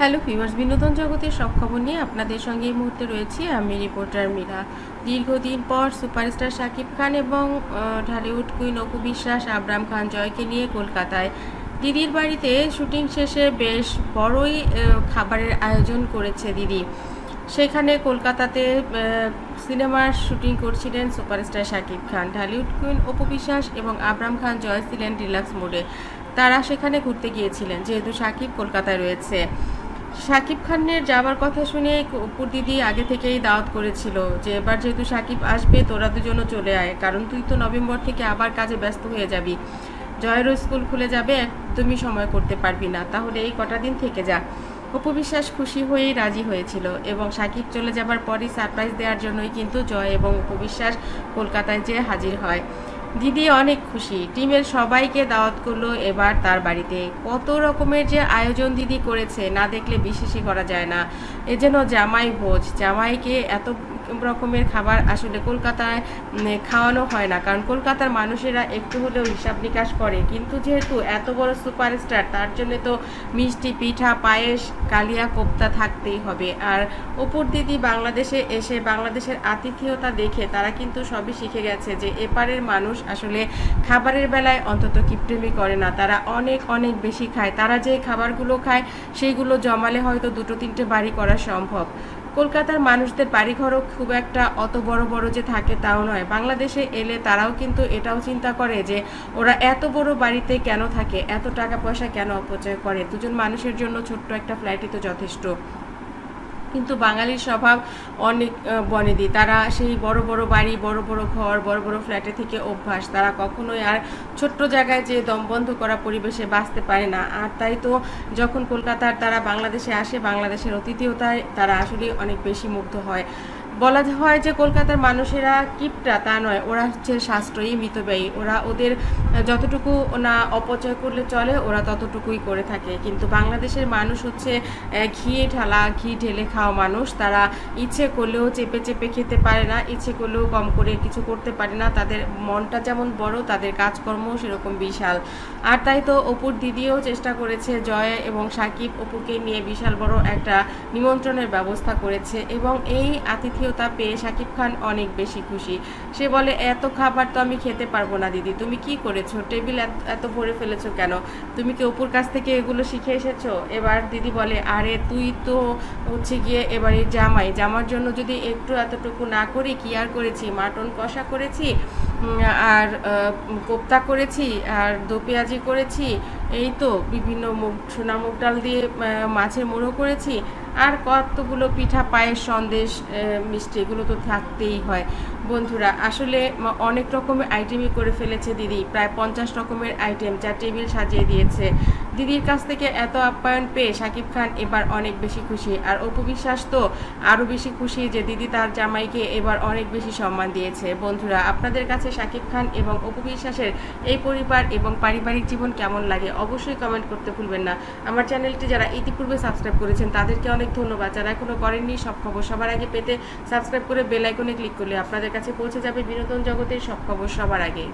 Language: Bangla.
হ্যালো ভিউয়ার্স বিনোদন জগতের সব খবর নিয়ে আপনাদের সঙ্গে এই মুহূর্তে রয়েছি। আমি রিপোর্টার মীরা। দীর্ঘদিন পর সুপারস্টার শাকিব খান এবং ঢালিউড কুইন অপু বিশ্বাস, আবরাম খান জয়কে নিয়ে কলকাতায়। দিদির বাড়িতে শুটিং শেষে বেশ বড়ই খাবারের আয়োজন করেছে দিদি। সেখানে কলকাতাতে সিনেমার শুটিং করছিলেন সুপারস্টার শাকিব খান। ঢালিউড কুইন অপু বিশ্বাস এবং আবরাম খান জয় ছিলেন রিল্যাক্স মোডে। তারা সেখানে ঘুরতে গিয়েছিলেন, যেহেতু শাকিব কলকাতায় রয়েছে। শাকিব খানের যাবার কথা শুনে অপুর দিদি আগে থেকেই দাওয়াত করেছিল যে, এবার যেহেতু শাকিব আসবে, তোরা দুজনও চলে আয়, কারণ তুই তো নভেম্বর থেকে আবার কাজে ব্যস্ত হয়ে যাবি। জয়েরও স্কুল খুলে যাবে, একদমই সময় করতে পারবি না। তাহলে এই কটা দিন থেকে যা। অপু বিশ্বাস খুশি হয়েই রাজি হয়েছিল এবং সাকিব চলে যাবার পরই সারপ্রাইজ দেওয়ার জন্যই কিন্তু জয় এবং অপু বিশ্বাস কলকাতায় যেয়ে হাজির হয়। দিদি অনেক খুশি। টিমের সবাইকে দাওয়াত করল এবার তার বাড়িতে। কত রকমের যে আয়োজন দিদি করেছে, না দেখলে বিশ্বাসই করা যায় না। এ যেন জামাই ভোজ, জামাইকে এত রকমের খাবার আসলে কলকাতায় খাওয়ানো হয় না। কারণ কলকাতার মানুষেরা একটু হলেও হিসাব নিকাশ করে। কিন্তু যেহেতু এত বড় সুপারস্টার, তার জন্য তো মিষ্টি, পিঠা, পায়েস, কালিয়া, কোপ্তা থাকতেই হবে। আর অপুর দিদি বাংলাদেশে এসে বাংলাদেশের আতিথেয়তা দেখে তারা কিন্তু সবই শিখে গেছে যে এপারের মানুষ আসলে খাবারের বেলায় অন্তত কিপটেমি করে না। তারা অনেক অনেক বেশি খায়। তারা যে খাবারগুলো খায়, সেইগুলো জমালে হয়তো দুটো, তিনটে বাড়ি করা সম্ভব। কলকাতার মানুষদের বাড়িঘরও খুব একটা অত বড় বড় যে থাকে তাও নয়। বাংলাদেশে এলে তারাও কিন্তু এটাও চিন্তা করে যে ওরা এত বড় বাড়িতে কেন থাকে, এত টাকা পয়সা কেন অপচয় করে? দুজন মানুষের জন্য ছোট্ট একটা ফ্ল্যাটই তো যথেষ্ট। কিন্তু বাঙালির স্বভাব অনেক বনেদি। তারা সেই বড় বড় বাড়ি, বড় বড় ঘর, বড় বড় ফ্ল্যাটে থেকে অভ্যাস। তারা কখনোই আর ছোট্ট জায়গায় যে দমবন্ধ করা পরিবেশে বাঁচতে পারে না। আর তাই তো যখন কলকাতার তারা বাংলাদেশে আসে, বাংলাদেশের অতিথিয়তায় তারা আসলে অনেক বেশি মুগ্ধ হয়। বলা হয় যে কলকাতার মানুষেরা কিপটা, তা নয়। ওরা হচ্ছে সাশ্রয়ী, মিতব্যয়ী। ওরা ওদের যতটুকু না অপচয় করলে চলে, ওরা ততটুকুই করে থাকে। কিন্তু বাংলাদেশের মানুষ হচ্ছে ঘিয়ে ঢালা, ঘি ঢেলে খাওয়া মানুষ। তারা ইচ্ছে করলেও চেপে চেপে খেতে পারে না, ইচ্ছে করলেও কম করে কিছু করতে পারে না। তাদের মনটা যেমন বড়, তাদের কাজকর্মও সেরকম বিশাল। আর তাই তো অপুর দিদিও চেষ্টা করেছে, জয় এবং সাকিব অপুকে নিয়ে বিশাল বড় একটা নিমন্ত্রণের ব্যবস্থা করেছে। এবং এই আতিথেয়তা পেয়ে সাকিব খান অনেক বেশি খুশি। সে বলে, এত খাবার তো আমি খেতে পারব না, দিদি। তুমি কি করেছ? টেবিল এত- ভরে ফেলেছো কেন? তুমি কি অপুর কাছ থেকে এগুলো শিখে এসেছ? এবার দিদি বলে, আরে, তুই তো হচ্ছে গিয়ে এবারে জামাই। জামার জন্য যদি একটু এতটুকু না করি, কি আর করেছি? মাটন কষা করেছি আর কোপ্তা করেছি, আর দো পেঁয়াজি করেছি এই তো বিভিন্ন মুগ, সোনা মুগ ডাল দিয়ে মাছের মোড়ো করেছি। আর কতগুলো পিঠা পায়ের সন্দেশ মিষ্টি, এগুলো তো থাকতেই হয়। বন্ধুরা, আসলে অনেক রকমের আইটেমই করে ফেলেছে দিদি। প্রায় পঞ্চাশ রকমের আইটেম যা টেবিল সাজিয়ে দিয়েছে। দিদির কাছ থেকে এত আপ্যায়ন পেয়ে শাকিব খান এবার অনেক বেশি খুশি। আর অপু বিশ্বাস তো আরও বেশি খুশি যে দিদি তার জামাইকে এবার অনেক বেশি সম্মান দিয়েছে। বন্ধুরা, আপনাদের কাছে শাকিব খান এবং অপু বিশ্বাসের এই পরিবার এবং পারিবারিক জীবন কেমন লাগে অবশ্যই কমেন্ট করতে ভুলবেন না। আমার চ্যানেলটি যারা ইতিপূর্বে সাবস্ক্রাইব করেছেন, তাদেরকে অনেক ধন্যবাদ। যারা এখনও করেননি, সব খবর সবার আগে পেতে সাবস্ক্রাইব করে বেল আইকনে ক্লিক করলে আপনাদের কাছে পৌঁছে যাবে বিনোদন জগতের সব খবর সবার আগে।